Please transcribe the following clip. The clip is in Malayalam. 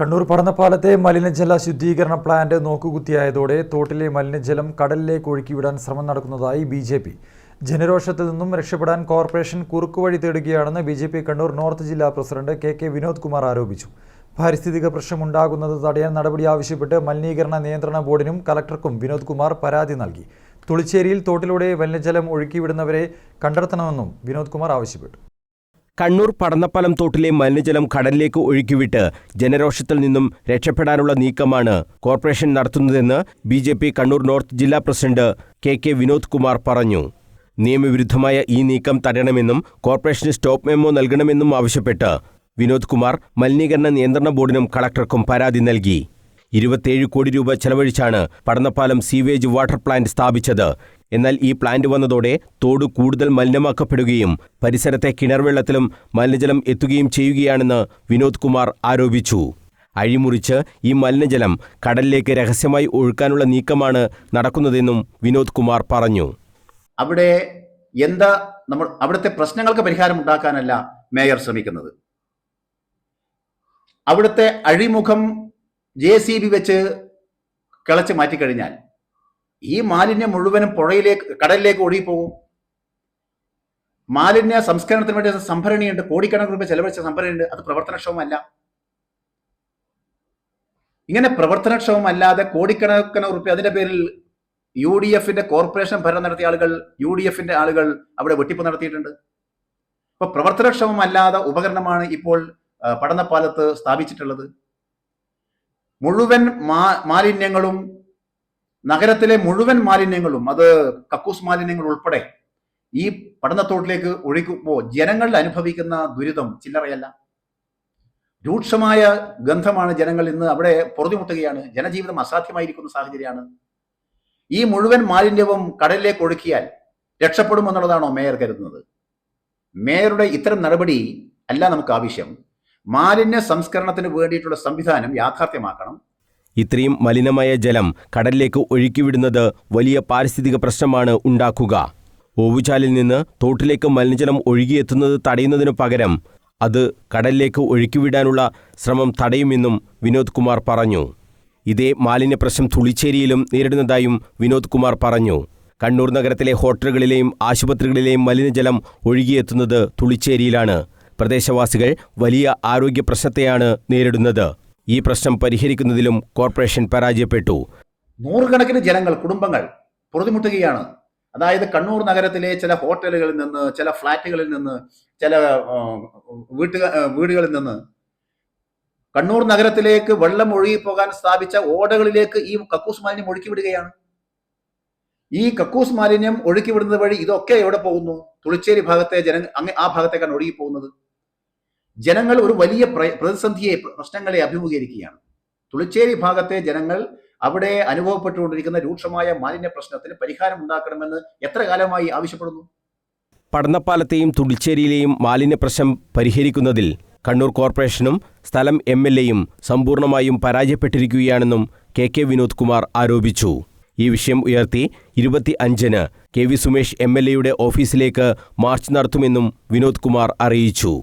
കണ്ണൂർ പടന്നപ്പാലത്തെ മലിനജല ശുദ്ധീകരണ പ്ലാന്റ് നോക്കുകുത്തിയായതോടെ തോട്ടിലെ മലിനജലം കടലിലേക്ക് ഒഴുക്കിവിടാൻ ശ്രമം നടക്കുന്നതായി ബി ജെ പി. ജനരോഷത്തിൽ നിന്നും രക്ഷപ്പെടാൻ കോർപ്പറേഷൻ കുറുക്കുവഴി തേടുകയാണെന്ന് B J P Kannur north ജില്ലാ president K K Vinod Kumar ആരോപിച്ചു. പാരിസ്ഥിതിക പ്രശ്നമുണ്ടാകുന്നത് തടയാൻ നടപടി ആവശ്യപ്പെട്ട് മലിനീകരണ നിയന്ത്രണ ബോർഡിനും കലക്ടർക്കും വിനോദ് കുമാർ പരാതി നൽകി. തുളിച്ചേരിയിൽ തോട്ടിലൂടെ മലിനജലം ഒഴുക്കിവിടുന്നവരെ കണ്ടെത്തണമെന്നും വിനോദ് കുമാർ ആവശ്യപ്പെട്ടു. കണ്ണൂർ പടന്നപ്പലം തോട്ടിലെ മലിനജലം കടലിലേക്ക് ഒഴുക്കിവിട്ട് ജനരോഷത്തിൽ നിന്നും രക്ഷപ്പെടാനുള്ള നീക്കമാണ് കോർപ്പറേഷൻ നടത്തുന്നതെന്ന് B J P Kannur north ജില്ലാ president K K Vinod Kumar പറഞ്ഞു. നിയമവിരുദ്ധമായ ഈ നീക്കം തടയണമെന്നും കോർപ്പറേഷന് സ്റ്റോപ്പ് മെമ്മോ നൽകണമെന്നും ആവശ്യപ്പെട്ട് വിനോദ് കുമാർ മലിനീകരണ നിയന്ത്രണ ബോർഡിനും കളക്ടർക്കും പരാതി നൽകി. ഇരുപത്തിയേഴ് കോടി രൂപ ചെലവഴിച്ചാണ് പടന്നപ്പാലം സീവേജ് വാട്ടർ പ്ലാന്റ് സ്ഥാപിച്ചത്. എന്നാൽ ഈ പ്ലാന്റ് വന്നതോടെ തോട് കൂടുതൽ മലിനമാക്കപ്പെടുകയും പരിസരത്തെ കിണർവെള്ളത്തിലും മലിനജലം എത്തുകയും ചെയ്യുകയാണെന്ന് വിനോദ് കുമാർ ആരോപിച്ചു. അഴിമുറിച്ച് ഈ മലിനജലം കടലിലേക്ക് രഹസ്യമായി ഒഴുക്കാനുള്ള നീക്കമാണ് നടക്കുന്നതെന്നും വിനോദ് കുമാർ പറഞ്ഞു. അവിടെ എന്താ നമ്മൾ അവിടുത്തെ പ്രശ്നങ്ങൾക്ക് പരിഹാരം ഉണ്ടാക്കാനല്ല മേയർ ശ്രമിക്കുന്നത്. അവിടുത്തെ അഴിമുഖം ജെ സി ബി വെച്ച് കിളച്ച് മാറ്റിക്കഴിഞ്ഞാൽ ഈ മാലിന്യം മുഴുവനും പുഴയിലേക്ക് കടലിലേക്ക് ഒഴുകിപ്പോകും മാലിന്യ സംസ്കരണത്തിന് വേണ്ടി സംഭരണിയുണ്ട്. കോടിക്കണക്കിന് രൂപ ചെലവഴിച്ച സംഭരണിയുണ്ട്. അത് പ്രവർത്തനക്ഷമമല്ല. ഇങ്ങനെ പ്രവർത്തനക്ഷമമല്ലാതെ കോടിക്കണക്കിന് റുപ്യ അതിന്റെ പേരിൽ യു ഡി എഫിന്റെ കോർപ്പറേഷൻ ഭരണം നടത്തിയ ആളുകൾ യു ഡി എഫിന്റെ ആളുകൾ അവിടെ വെട്ടിപ്പ് നടത്തിയിട്ടുണ്ട്. അപ്പൊ പ്രവർത്തനക്ഷമമല്ലാത്ത ഉപകരണമാണ് ഇപ്പോൾ പഠനപ്പാലത്ത് സ്ഥാപിച്ചിട്ടുള്ളത്. മുഴുവൻ മാലിന്യങ്ങളും നഗരത്തിലെ മുഴുവൻ മാലിന്യങ്ങളും അത് കക്കൂസ് മാലിന്യങ്ങൾ ഉൾപ്പെടെ ഈ പഠനത്തോട്ടിലേക്ക് ഒഴുകുമ്പോൾ ജനങ്ങൾ അനുഭവിക്കുന്ന ദുരിതം ചില്ലറയല്ല. രൂക്ഷമായ ഗന്ധമാണ് ജനങ്ങൾ ഇന്ന് അവിടെ പൊറുതിമുട്ടുകയാണ്. ജനജീവിതം അസാധ്യമായിരിക്കുന്ന സാഹചര്യമാണ്. ഈ മുഴുവൻ മാലിന്യവും കടലിലേക്ക് ഒഴുക്കിയാൽ രക്ഷപ്പെടുമെന്നുള്ളതാണോ മേയർ കരുതുന്നത്? മേയറുടെ ഇത്തരം നടപടി അല്ല നമുക്ക് ആവശ്യം. മാലിന്യ സംസ്കരണത്തിന് വേണ്ടിയിട്ടുള്ള സംവിധാനം യാഥാർത്ഥ്യമാക്കണം. ഇത്രയും മലിനമായ ജലം കടലിലേക്ക് ഒഴുക്കിവിടുന്നത് വലിയ പാരിസ്ഥിതിക പ്രശ്നമാണ് ഉണ്ടാക്കുക. ഓവുചാലിൽ നിന്ന് തോട്ടിലേക്ക് മലിനജലം ഒഴുകിയെത്തുന്നത് തടയുന്നതിനു പകരം അത് കടലിലേക്ക് ഒഴുക്കിവിടാനുള്ള ശ്രമം തടയുമെന്നും വിനോദ് കുമാർ പറഞ്ഞു. ഇതേ മാലിന്യ പ്രശ്നം തുളിച്ചേരിയിലും നേരിടുന്നതായും വിനോദ് കുമാർ പറഞ്ഞു. കണ്ണൂർ നഗരത്തിലെ ഹോട്ടലുകളിലെയും ആശുപത്രികളിലെയും മലിനജലം ഒഴുകിയെത്തുന്നത് തുളിച്ചേരിയിലാണ് പ്രദേശവാസികൾ വലിയ ആരോഗ്യ പ്രശ്നത്തെയാണ് നേരിടുന്നത്. ഈ പ്രശ്നം പരിഹരിക്കുന്നതിലും കോർപ്പറേഷൻ പരാജയപ്പെട്ടു. നൂറുകണക്കിന് ജനങ്ങൾ കുടുംബങ്ങൾ പൊറുതിമുട്ടുകയാണ്. അതായത് കണ്ണൂർ നഗരത്തിലെ ചില ഹോട്ടലുകളിൽ നിന്ന് ചില ഫ്ളാറ്റുകളിൽ നിന്ന് ചില വീട്ടുക വീടുകളിൽ നിന്ന് കണ്ണൂർ നഗരത്തിലേക്ക് വെള്ളം ഒഴുകിപ്പോകാൻ സ്ഥാപിച്ച ഓടകളിലേക്ക് ഈ കക്കൂസ് മാലിന്യം ഒഴുക്കി വിടുകയാണ് ഈ കക്കൂസ് മാലിന്യം ഒഴുക്കി വിടുന്നത് വഴി ഇതൊക്കെ എവിടെ പോകുന്നു? തുളിച്ചേരി ഭാഗത്തെ ജന ആ ഭാഗത്തേക്കാണ് ഒഴുകി പോകുന്നത് ജനങ്ങൾ ഒരു വലിയ പ്ര- പ്രതിസന്ധിയെ പ്രശ്നങ്ങളെ അഭിമുഖീകരിക്കുകയാണ്. തുളിച്ചേരി ഭാഗത്തെ ജനങ്ങൾ അവിടെ അനുഭവപ്പെട്ടുകൊണ്ടിരിക്കുന്ന രൂക്ഷമായ മാലിന്യ പ്രശ്നത്തിന് പരിഹാരം ഉണ്ടാക്കണമെന്ന് എത്ര കാലമായി ആവശ്യപ്പെടുന്നു? പടന്നപ്പാലത്തെയും തുളിച്ചേരിയിലെയും മാലിന്യ പ്രശ്നം പരിഹരിക്കുന്നതിൽ കണ്ണൂർ കോർപ്പറേഷനും സ്ഥലം എം എൽ എയും സമ്പൂർണമായും പരാജയപ്പെട്ടിരിക്കുകയാണെന്നും കെ കെ വിനോദ് കുമാർ ആരോപിച്ചു. ഈ വിഷയം ഉയർത്തി ഇരുപത്തി അഞ്ചിന് K V Sumesh M L എയുടെ ഓഫീസിലേക്ക് മാർച്ച് നടത്തുമെന്നും വിനോദ് കുമാർ അറിയിച്ചു.